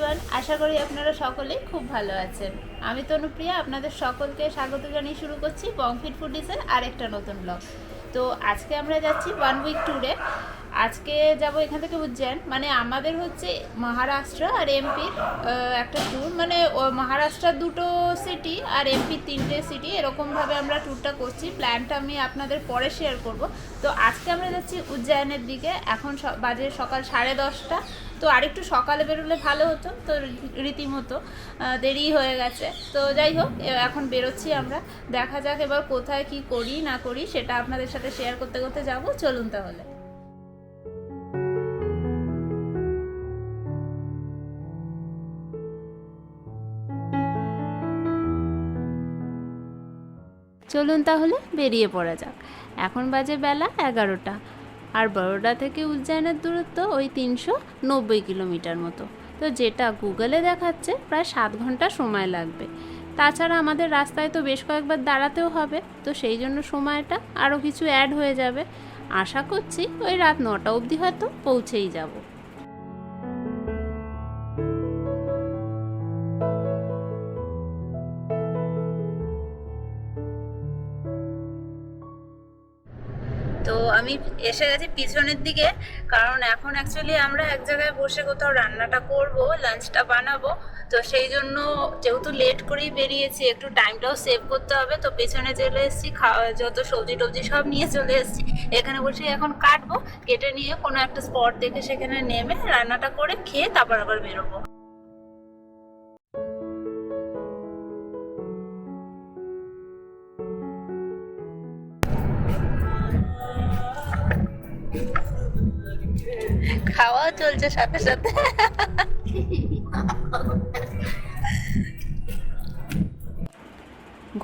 Everyone আশা করি আপনারা সকলেই খুব ভালো আছেন। আমি তনুপ্রিয়া, আপনাদের সকলকে স্বাগত জানিয়ে শুরু করছি বংফিট ফুডিসের আরেকটা নতুন ব্লগ তো আজকে আমরা যাচ্ছি ওয়ান উইক ট্যুরে আজকে যাব এখান থেকে উজ্জয়ন। মানে আমাদের হচ্ছে মহারাষ্ট্র আর এমপির একটা ট্যুর মানে ও মহারাষ্ট্রার দুটো সিটি আর এমপির তিনটে সিটি এরকমভাবে আমরা ট্যুরটা করছি। প্ল্যানটা আমি আপনাদের পরে শেয়ার করব। তো আজকে আমরা যাচ্ছি উজ্জয়নের দিকে। এখন বাজে সকাল সাড়ে দশটা। তো আরেকটু সকালে বেরোলে ভালো হতো। তো রীতিমতো দেরি হয়ে গেছে। তো যাই হোক এখন বেরোচ্ছি আমরা। দেখা যাক এবার কোথায় কি করি, না করি, সেটা আপনাদের সাথে শেয়ার করতে করতে যাব। চলুন তাহলে। চলুন তাহলে বেরিয়ে পড়া যাক। এখন বাজে বেলা এগারোটা। আর বরোডা থেকে উজ্জয়নের দূরত্ব ওই তিনশো নব্বই কিলোমিটার মতো। তো যেটা গুগলে দেখাচ্ছে, প্রায় সাত ঘণ্টা সময় লাগবে। তাছাড়া আমাদের রাস্তায় তো বেশ কয়েকবার দাঁড়াতেও হবে। তো সেই জন্য সময়টা আরও কিছু অ্যাড হয়ে যাবে। আশা করছি ওই রাত নটা অবধি হয়তো পৌঁছেই যাব। তো আমি এসে গেছি পিছনের দিকে, কারণ এখন অ্যাকচুয়ালি আমরা এক জায়গায় বসে কোথাও রান্নাটা করব লাঞ্চটা বানাবো। তো সেই জন্য যেহেতু লেট করেই বেরিয়েছি, একটু টাইমটাও সেভ করতে হবে। তো পেছনে চলে এসেছি, খাওয়া, যত সবজি টবজি সব নিয়ে চলে এসেছি। এখানে বসে এখন কাটবো, কেটে নিয়ে কোনো একটা স্পট দেখে সেখানে নেমে রান্নাটা করে খেয়ে তারপর আবার বেরোবো। খাওয়া চলছে সাথে সাথে।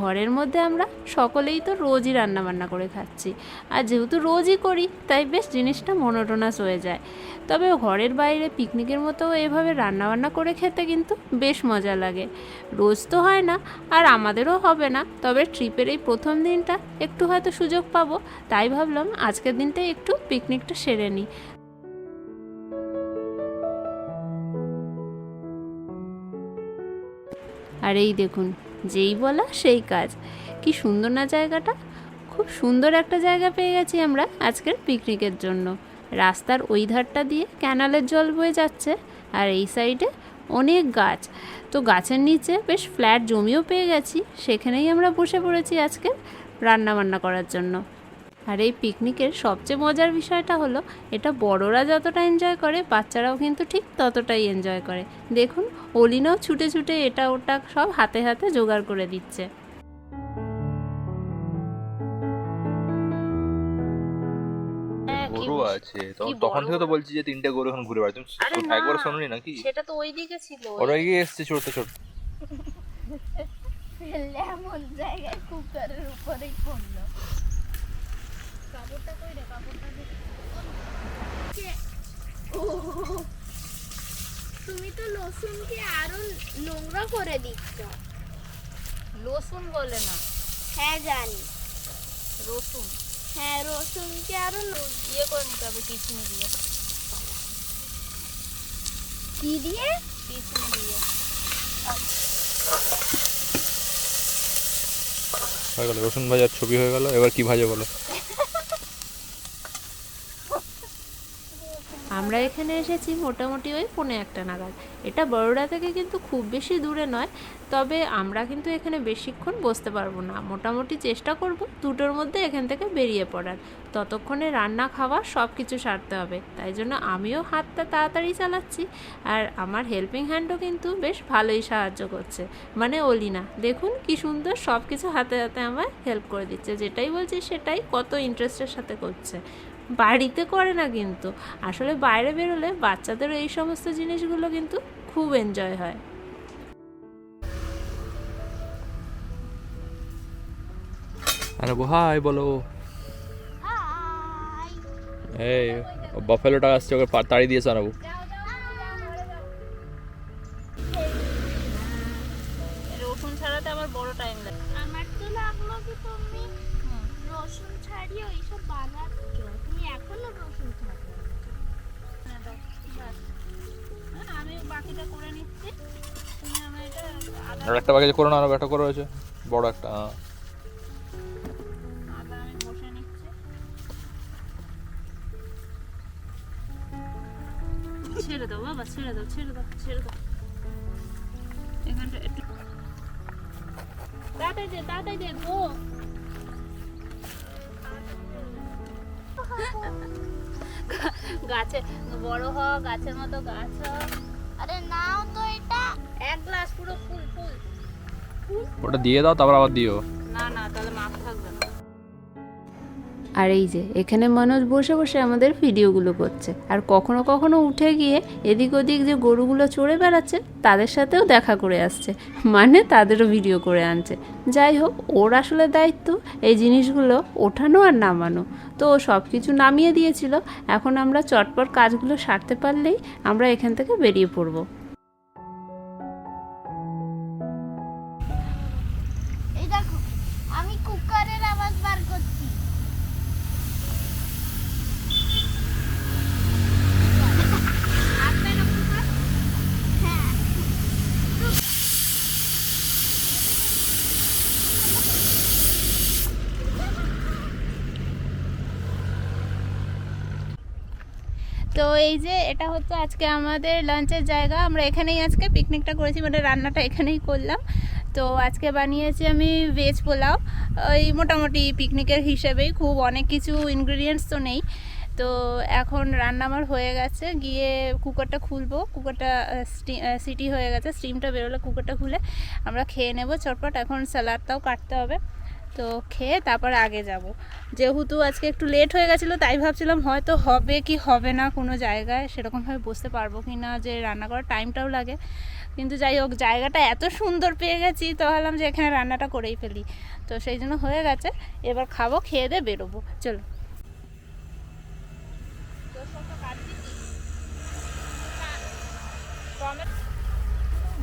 ঘরের মধ্যে আমরা সকলেই তো রোজই রান্না বান্না করে খাচ্ছি। আর যেহেতু রোজই করি, তাই বেশ জিনিসটা মনোটোনাস হয়ে যায়। তবে ঘরের বাইরে পিকনিকের মতো এভাবে রান্না বান্না করে খেতে কিন্তু বেশ মজা লাগে। রোজ তো হয় না, আর আমাদেরও হবে না। তবে ট্রিপের এই প্রথম দিনটা একটু হয়তো সুযোগ পাবো। তাই ভাবলাম আজকের দিনটাই একটু পিকনিকটা সেরে নিই। আর এই দেখুন, যেই বলা সেই কাজ। কি সুন্দর না জায়গাটা? খুব সুন্দর একটা জায়গা পেয়ে গেছি আমরা আজকের পিকনিকের জন্য। রাস্তার ওই ধারটা দিয়ে ক্যানালের জল বয়ে যাচ্ছে আর এই সাইডে অনেক গাছ। তো গাছের নিচে বেশ ফ্ল্যাট জমিও পেয়ে গেছি, সেখানেই আমরা বসে পড়েছি আজকে রান্না বান্না করার জন্য। আর এই পিকনিকের সবচেয়ে মজার বিষয়টা হলো এটা বড়রা যতটা এনজয় করে বাচ্চারাও কিন্তু ঠিক ততটাই এনজয় করে। দেখুন অলিনাও ছুটে ছুটে এটা ওটা সব হাতে হাতে জোগাড় করে দিচ্ছে। গরু আছে। তো তখন থেকে তো বলছি যে তিনটে গরু এখন ঘুরে বেড়ায় তুমি আরে না। একবার শোনোনি নাকি? সেটা তো ওই দিকে ছিল। ওরা গিয়ে এসছে ছোট ছোট এমন জায়গায় কুকারের উপরেই পড়ল। তুমি তো রসুনকে আরও নোংরা করে দিচ্ছ। রসুন বলে না। হ্যাঁ জানি। রসুন। হ্যাঁ রসুনকে আরও ইয়ে করে নিতে হবে কিচমিচ দিয়ে। কি দিয়ে? কিচমিচ দিয়ে। হয়ে গেল রসুন ভাজার ছবি হয়ে গেল এবার কি ভাজে বলো? আমরা এখানে এসেছি মোটামুটি ওই পৌনে একটা নাগাদ। এটা বড়োড়া থেকে কিন্তু খুব বেশি দূরে নয়, তবে আমরা কিন্তু এখানে বেশিক্ষণ বসতে পারব না। মোটামুটি চেষ্টা করব দুটোর মধ্যে এখান থেকে বেরিয়ে পড়ার। ততক্ষণে রান্না, খাওয়া সব কিছু সারতে হবে। তাই জন্য আমিও হাতটা তাড়াতাড়ি চালাচ্ছি আর আমার হেল্পিং হ্যান্ডও কিন্তু বেশ ভালোই সাহায্য করছে। মানে অলিনা, দেখুন কি সুন্দর সব কিছু হাতে হাতে আমার হেল্প করে দিচ্ছে। যেটাই বলছি সেটাই কত ইন্টারেস্টের সাথে করছে। বাড়িতে করে না কিন্তু। আসলে বাইরে বেরোলে বাচ্চাদের এই সমস্ত জিনিসগুলো কিন্তু খুব এনজয় হয়। আরে হাই বলো। এই বাফেলোটা আসছে ওকে তাড়ি দিয়ে জানাব। যাও যাও যাও, যাও রসুন ছাড়াতে আমার বড় টাইম লাগে। আমার তো লাগল কি তুমি রসুন ছাড়িয়ে ওইসব বানাচ্ছ আর একটা বাকি করে না আরও একটা করে রয়েছে। বড় একটা হ্যাঁ। ছেড়ে দাও, বাবা, ছেড়ে দাও ছেড়ে দাও ছেড়ে দাও। এখানটা একটু তাড়াতাড়ি দে তাড়াতাড়ি দে, গো। গাছে বড় হ গাছের মতো গাছ আরে নাও তো এটা। এক গ্লাস পুরো ফুল ফুল। ওটা দিয়ে দাও তারপর আবার দিও। না না তাহলে মাছ থাকবে না। আর এই যে, এখানে মানুষ বসে বসে আমাদের ভিডিওগুলো করছে। আর কখনো কখনো উঠে গিয়ে এদিক ওদিক যে গরুগুলো চড়ে বেড়াচ্ছে, তাদের সাথেও দেখা করে আসছে। মানে তাদেরও ভিডিও করে আনছে। যাই হোক, ওর আসলে দায়িত্ব এই জিনিসগুলো ওঠানো আর নামানো। তো ও সব কিছু নামিয়ে দিয়েছিল। এখন আমরা চটপট কাজগুলো সারতে পারলেই আমরা এখান থেকে বেরিয়ে পড়ব। তো এই যে এটা হচ্ছে আজকে আমাদের লাঞ্চের জায়গা। আমরা এখানেই আজকে পিকনিকটা করেছি মানে রান্নাটা এখানেই করলাম। তো আজকে বানিয়েছি আমি ভেজ পোলাও। ওই মোটামুটি পিকনিকের হিসেবেই খুব অনেক কিছু ইনগ্রিডিয়েন্টস তো নেই। তো এখন রান্না আমার হয়ে গেছে। গিয়ে কুকারটা খুলবো। কুকারটা সিটি হয়ে গেছে। স্টিমটা বেরোলে কুকারটা খুলে আমরা খেয়ে নেব। চটপট এখন স্যালাডটাও কাটতে হবে। তো খেয়ে তারপর আগে যাব। যেহেতু আজকে একটু লেট হয়ে গেছিল, তাই ভাবছিলাম হয়তো হবে কি হবে না কোনো জায়গায়, সেরকমভাবে বসতে পারব কি না যে রান্না করার টাইমটাও লাগে। কিন্তু যাই হোক, জায়গাটা এত সুন্দর পেয়ে গেছি, তো ভাবলাম যে এখানে রান্নাটা করেই ফেলি। তো সেই জন্য হয়ে গেছে, এবার খাব, খেয়ে দিয়ে বেরোবো। চলো।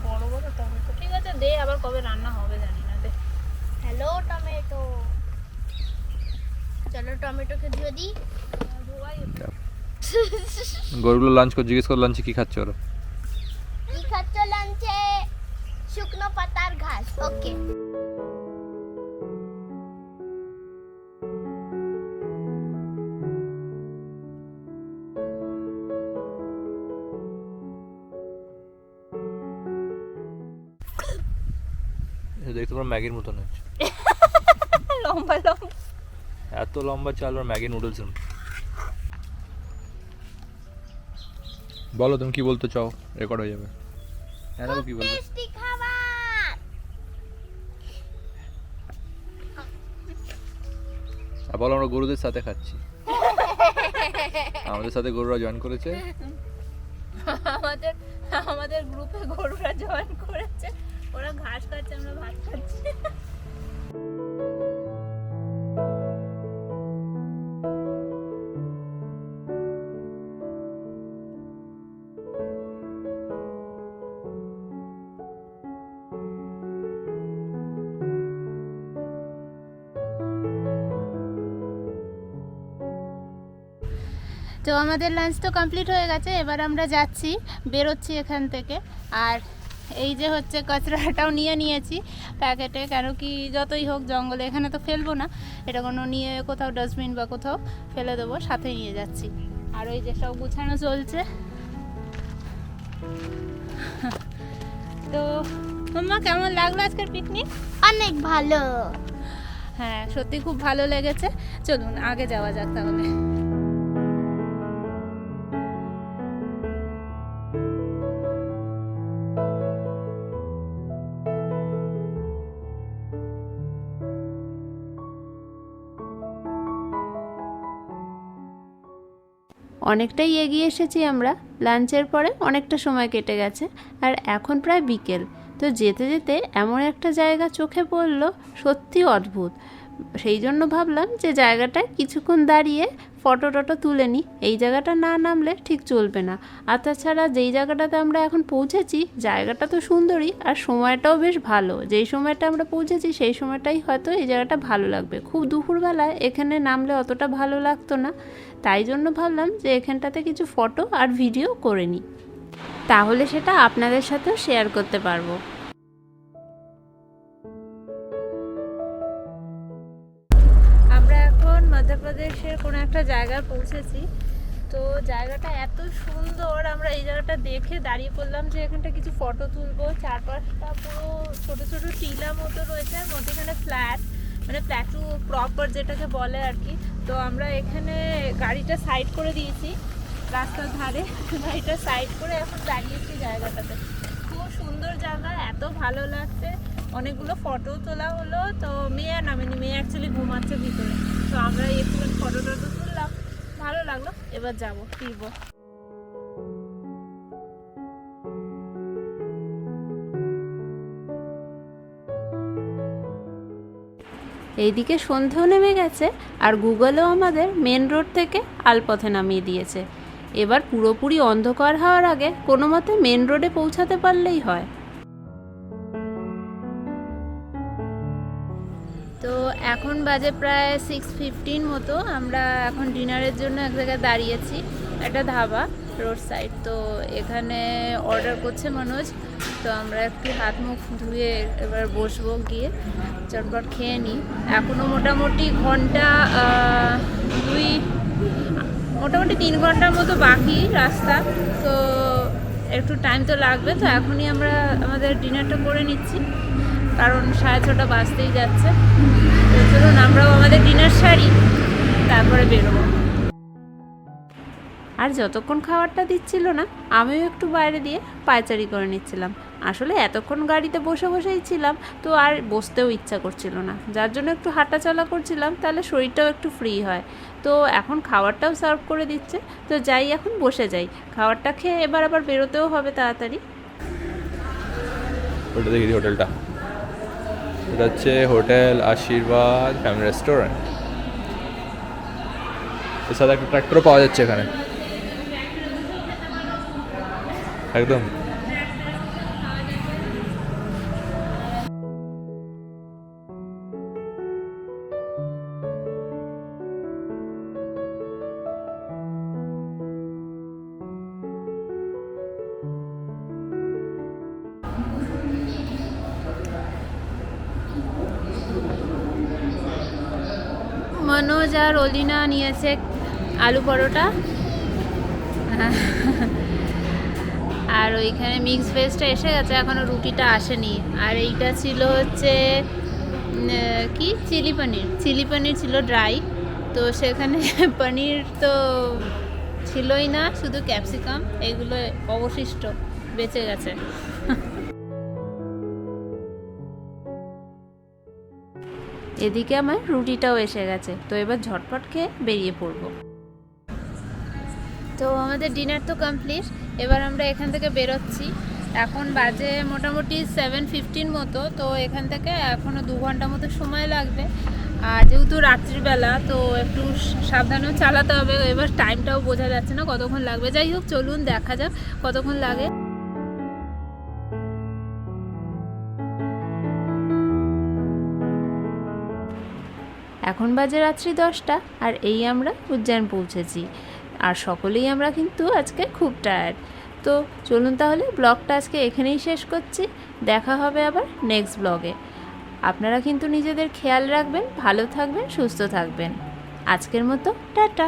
বড় ঠিক আছে, দে আবার কবে রান্না হবে জানি না। হ্যালো টমেটো চলো টমেটোকে ধুয়ে দিই। গরুগুলো লাঞ্চ করে জিজ্ঞেস কর লাঞ্চে কি খাচ্ছে ওরা। কি খাচ্ছ লাঞ্চে শুকনো পাতার ঘাস। ওকে দেখতে পুরো ম্যাগির মতন হচ্ছে লম্বা লম্বা। এত লম্বা চাল আর ম্যাগি নুডলস বলো তুমি কি বলতে চাও? রেকর্ড হয়ে যাবে। হ্যাঁ কি বলবে? টেস্টি খাবার! আর বলো আমরা গরুদের সাথে খাচ্ছি। আমাদের সাথে গরুরা জয়েন করেছে। আমাদের আমাদের গ্রুপে গরুরা জয়েন করেছে। ওরা ঘাস খাচ্ছে, আমরা ভাত খাচ্ছি। তো আমাদের লাঞ্চ তো কমপ্লিট হয়ে গেছে, এবার আমরা যাচ্ছি, বেরোচ্ছি এখান থেকে। আর এই যে হচ্ছে কচরাটাও নিয়ে নিয়েছি প্যাকেটে কেন কি যতই হোক জঙ্গলে এখানে তো ফেলব না। এটা কোনো নিয়ে কোথাও ডাস্টবিন বা কোথাও ফেলে দেবো সাথে নিয়ে যাচ্ছি। আর ওই যে সব গুছানো চলছে। তো মাম্মা কেমন লাগল আজকের পিকনিক অনেক ভালো। হ্যাঁ সত্যি খুব ভালো লেগেছে। চলুন আগে যাওয়া যাক তাহলে। অনেকটাই এগিয়ে এসেছি আমরা। লাঞ্চের পরে অনেকটা সময় কেটে গেছে, আর এখন প্রায় বিকেল। তো যেতে যেতে এমন একটা জায়গা চোখে পড়ল সত্যি অদ্ভুত। সেই জন্য ভাবলাম যে জায়গাটায় কিছুক্ষণ দাঁড়িয়ে ফটো টটো তুলে নিই এই জায়গাটা না নামলে ঠিক চলবে না। আর তাছাড়া যেই জায়গাটাতে আমরা এখন পৌঁছেছি, জায়গাটা তো সুন্দরই আর সময়টাও বেশ ভালো। যেই সময়টা আমরা পৌঁছেছি, সেই সময়টাই হয়তো এই জায়গাটা ভালো লাগবে। খুব দুপুরবেলায় এখানে নামলে অতটা ভালো লাগতো না। তাই জন্য ভাবলাম যে এখানটাতে কিছু ফটো আর ভিডিও করে নিই তাহলে সেটা আপনাদের সাথেও শেয়ার করতে পারব। কোনো একটা জায়গায় পৌঁছেছি। তো জায়গাটা এত সুন্দর, আমরা এই জায়গাটা দেখে দাঁড়িয়ে পড়লাম যে এখানটা কিছু ফটো তুলবো। চারপাশটা পুরো ছোট ছোট টিলা মতো রয়েছে আর মধ্যেখানে ফ্ল্যাট মানে প্ল্যাটু প্রপার যেটাকে বলে আর কি। তো আমরা এখানে গাড়িটা সাইড করে দিয়েছি রাস্তার ধারে। গাড়িটা সাইড করে এখন দাঁড়িয়েছি জায়গাটাতে। খুব সুন্দর জায়গা, এত ভালো লাগছে। অনেকগুলো ফটো তোলা হলো। তো মেয়ে আর নামেনি, মেয়ে অ্যাকচুয়ালি ঘুমাচ্ছে ভিতরে। তো আমরা একটু ফটো টটো তুললাম। ভালো লাগল। এবার যাব, ফিরবো। এইদিকে সন্ধেও নেমে গেছে আর গুগলও আমাদের মেন রোড থেকে আলপথে নামিয়ে দিয়েছে। এবার পুরোপুরি অন্ধকার হওয়ার আগে কোনো মতে মেন রোডে পৌঁছাতে পারলেই হয়। বাজে প্রায় সিক্স ফিফটিন মতো আমরা এখন ডিনারের জন্য এক জায়গায় দাঁড়িয়েছি, একটা ধাবা রোড সাইড তো এখানে অর্ডার করছে মনোজ, তো আমরা একটু হাত মুখ ধুয়ে এবার বসবো গিয়ে, চটপট খেয়ে নিই। এখনও মোটামুটি ঘণ্টা দুই, মোটামুটি তিন ঘণ্টার মতো বাকি রাস্তা। তো একটু টাইম তো লাগবে, তো এখনই আমরা আমাদের ডিনারটা করে নিচ্ছি। কারণ সাড়ে ছটা বাজতেই যাচ্ছে। চলুন, আমরাও আমাদের ডিনার সারি, তারপরে বেরোবো। আর যতক্ষণ খাবারটা দিচ্ছিল না, আমিও একটু বাইরে দিয়ে পায়চারি করে নিচ্ছিলাম। আসলে এতক্ষণ গাড়িতে বসে বসেই ছিলাম, তো আর বসতেও ইচ্ছা করছিল না। যার জন্য একটু হাঁটাচলা করছিলাম, তাহলে শরীরটাও একটু ফ্রি হয়। তো এখন খাবারটাও সার্ভ করে দিচ্ছে, তো যাই এখন বসে যাই। খাবারটা খেয়ে এবার আবার বেরোতেও হবে তাড়াতাড়ি। হোটেলটা এটা হচ্ছে হোটেল আশীর্বাদ ফ্যামিলি রেস্টুরেন্ট। সাথে একটা ট্র্যাক্টরও পাওয়া যাচ্ছে এখানে। একদম। মনোজ আর অলিনা নিয়েছে আলু পরোটা। আর ওইখানে মিক্স ভেজটা এসে গেছে এখনও রুটিটা আসেনি। আর এইটা ছিল হচ্ছে কি? চিলি পনির। চিলি পনির ছিল ড্রাই তো সেখানে পনির তো ছিলই না, শুধু ক্যাপসিকাম এগুলো অবশিষ্ট বেঁচে গেছে। এদিকে আমার রুটিটাও এসে গেছে। তো এবার ঝটপট খেয়ে বেরিয়ে পড়ব। তো আমাদের ডিনার তো কমপ্লিট এবার আমরা এখান থেকে বেরোচ্ছি। এখন বাজে মোটামুটি সেভেন ফিফটিন মতো। তো এখান থেকে এখনও দু ঘণ্টা মতো সময় লাগবে। আর যেহেতু রাত্রিবেলা, তো একটু সাবধানেও চালাতে হবে। এবার টাইমটাও বোঝা যাচ্ছে না কতক্ষণ লাগবে। যাই হোক, চলুন, দেখা যাক কতক্ষণ লাগে। এখন বাজে রাত্রি দশটা আর এই আমরা উজ্জয়ন পৌঁছেছি। আর সকলেই আমরা কিন্তু আজকে খুব টায়ার্ড তো চলুন তাহলে ব্লগটা আজকে এখানেই শেষ করছি। দেখা হবে আবার নেক্সট ব্লগে আপনারা কিন্তু নিজেদের খেয়াল রাখবেন, ভালো থাকবেন, সুস্থ থাকবেন। আজকের মতো, টাটা।